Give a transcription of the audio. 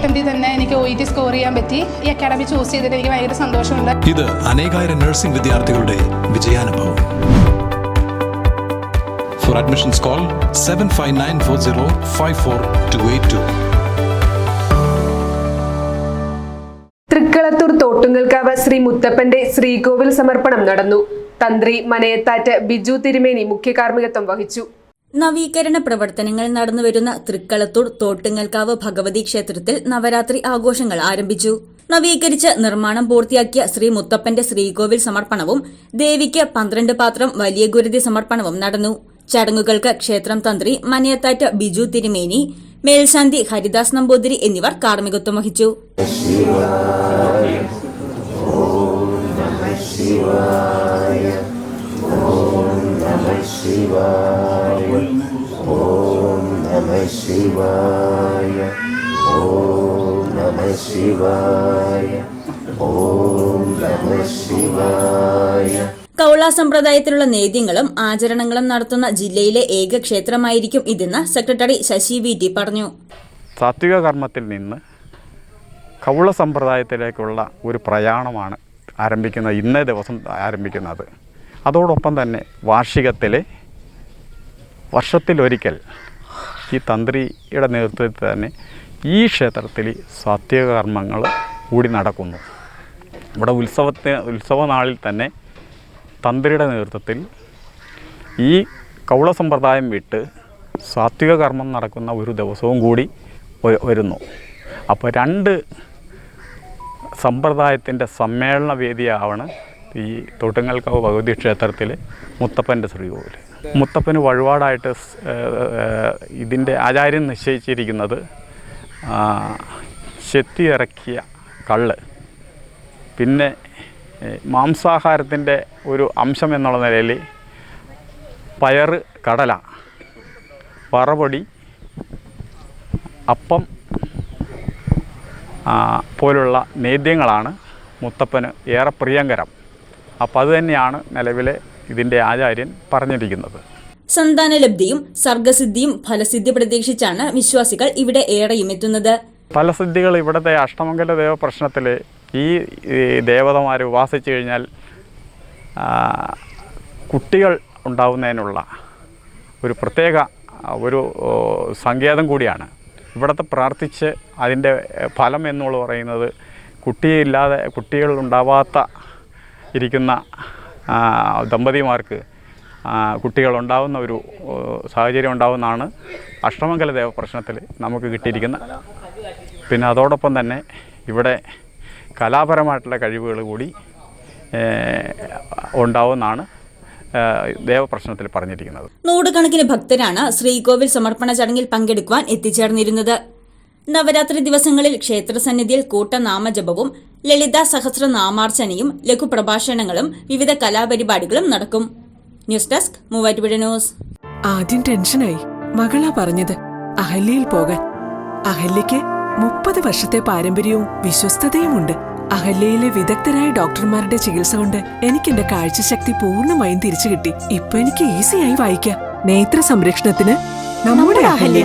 അറ്റംപ്റ്റിൽ തന്നെ എനിക്ക് O E T score ചെയ്യാൻ പറ്റി. ഈ അക്കാഡമി ചൂസ് ചെയ്തിട്ട് എനിക്ക് ഭയങ്കര സന്തോഷമുണ്ട്. ഇത് അനേകായിരം നഴ്സിംഗ് വിദ്യാർത്ഥികളുടെ വിജയാനുഭവം. For admissions call seven five nine four zero five four two eight two Thrikkalathur Thottungalkavu Sree മുത്തപ്പന്റെ ശ്രീകോവിൽ സമർപ്പണം നടന്നു. തന്ത്രി മനയത്താറ്റ് ബിജു തിരുമേനി മുഖ്യ കാർമ്മികത്വം വഹിച്ചു. നവീകരണ പ്രവർത്തനങ്ങൾ നടന്നുവരുന്ന തൃക്കളത്തൂർ തോട്ടുങ്ങൽക്കാവ് ഭഗവതി ക്ഷേത്രത്തിൽ നവരാത്രി ആഘോഷങ്ങൾ ആരംഭിച്ചു. നവീകരിച്ച് നിർമ്മാണം പൂർത്തിയാക്കിയ ശ്രീ മുത്തപ്പന്റെ ശ്രീകോവിൽ സമർപ്പണവും ദേവിക്ക് പന്ത്രണ്ട് പാത്രം വലിയ ഗുരുതി സമർപ്പണവും നടന്നു. ചടങ്ങുകൾക്ക് ക്ഷേത്രം തന്ത്രി മനയത്താറ്റ് ബിജു തിരുമേനി മേൽശാന്തി ഹരിദാസ് നമ്പൂതിരി എന്നിവർ കാർമ്മികത്വം വഹിച്ചു. കൗള സമ്പ്രദായത്തിലുള്ള നേദ്യങ്ങളും ആചരണങ്ങളും നടത്തുന്ന ജില്ലയിലെ ഏക ക്ഷേത്രമായിരിക്കും ഇതെന്ന് സെക്രട്ടറി ശശി വി ടി പറഞ്ഞു. സാത്വിക കർമ്മത്തിൽ നിന്ന് കൗള സമ്പ്രദായത്തിലേക്കുള്ള ഒരു പ്രയാണമാണ് ആരംഭിക്കുന്ന ഇന്നേ ദിവസം ആരംഭിക്കുന്നത്. അതോടൊപ്പം തന്നെ വാർഷികത്തിൽ വർഷത്തിലൊരിക്കൽ ഈ തന്ത്രിയുടെ നേതൃത്വത്തിൽ തന്നെ ഈ ക്ഷേത്രത്തിൽ സത്യകർമ്മങ്ങൾ കൂടി നടക്കുന്നു. ഇവിടെ ഉത്സവത്തിന് ഉത്സവ നാളിൽ തന്നെ തന്ത്രിയുടെ നേതൃത്വത്തിൽ ഈ കൗള സമ്പ്രദായം വിട്ട് സാത്വിക കർമ്മം നടക്കുന്ന ഒരു ദിവസവും കൂടി വരുന്നു. അപ്പോൾ രണ്ട് സമ്പ്രദായത്തിന്റെ സമ്മേളന വേദിയാവണ് ഈ തോട്ടുങ്ങൽക്കാവ് ഭഗവതി ക്ഷേത്രത്തിൽ മുത്തപ്പന്റെ ശ്രീകോവിൽ മുത്തപ്പന് വഴിപാടായിട്ട് ഇതിന്റെ ആചാര്യം നിശ്ചയിച്ചിരിക്കുന്നത് ചെത്തി ഇറക്കിയ കള്ള്. പിന്നെ മാംസാഹാരത്തിന്റെ ഒരു അംശം എന്നുള്ള നിലയിൽ പയറ് കടല വറപൊടി അപ്പം പോലുള്ള നേദ്യങ്ങളാണ് മുത്തപ്പന് ഏറെ പ്രിയങ്കരം. അപ്പോൾ അത് തന്നെയാണ് നിലവിലെ ഇതിന്റെ ആചാര്യൻ പറഞ്ഞിരിക്കുന്നത്. സന്താനലബ്ധിയും സർഗസിദ്ധിയും ഫലസിദ്ധി പ്രതീക്ഷിച്ചാണ് വിശ്വാസികൾ ഇവിടെ ഏറെയും എത്തുന്നത്. ഫലസിദ്ധികൾ ഇവിടുത്തെ അഷ്ടമംഗല ദേവ പ്രശ്നത്തിൽ ഈ ദേവതമാരെ ദേവതമാർ ഉപാസിച്ചു കഴിഞ്ഞാൽ കുട്ടികൾ ഉണ്ടാവുന്നതിനുള്ള ഒരു പ്രത്യേക ഒരു സങ്കേതം കൂടിയാണ്. ഇവിടുത്തെ പ്രാർത്ഥിച്ച് അതിന്റെ ഫലം എന്നുള്ള പറയുന്നത് കുട്ടിയില്ലാതെ കുട്ടികൾ ഉണ്ടാവാത്ത ഇരിക്കുന്ന ദമ്പതിമാർക്ക് കുട്ടികളുണ്ടാവുന്ന ഒരു സാഹചര്യം ഉണ്ടാവുന്നതാണ് അഷ്ടമംഗല ദേവ പ്രശ്നത്തിൽ നമുക്ക് കിട്ടിയിരിക്കുന്ന. പിന്നെ അതോടൊപ്പം തന്നെ ഇവിടെ കലാപരമായിട്ടുള്ള കഴിവുകൾ കൂടി ഉണ്ടാവുന്നതാണ് ദേവപ്രശ്നത്തിൽ പറഞ്ഞിരിക്കുന്നത്. നൂറുകണക്കിന് ഭക്തരാണ് ശ്രീകോവിൽ സമർപ്പണ ചടങ്ങിൽ പങ്കെടുക്കുവാൻ എത്തിച്ചേർന്നിരുന്നത്. നവരാത്രി ദിവസങ്ങളിൽ ക്ഷേത്രസന്നിധിയിൽ കൂട്ടനാമജപവും ലളിത സഹസ്രനാമാർച്ചനയും ലഘുപ്രഭാഷണങ്ങളും വിവിധ കലാപരിപാടികളും നടക്കും. News desk Muvattupuzha news. ആദ്യം ടെൻഷനായി മകളാ പറഞ്ഞത് അഹല്യയിൽ പോകാൻ. അഹല്യയ്ക്ക് മുപ്പത് വർഷത്തെ പാരമ്പര്യവും വിശ്വസ്തതയുമുണ്ട്. അഹല്യയിലെ വിദഗ്ധരായ ഡോക്ടർമാരുടെ ചികിത്സ കൊണ്ട് എനിക്ക് എന്റെ കാഴ്ചശക്തി പൂർണമായും തിരിച്ചു കിട്ടി ഇപ്പൊ എനിക്ക് ഈസിയായി വായിക്കാം. നേത്ര സംരക്ഷണത്തിന് നമ്മുടെ Ahalya.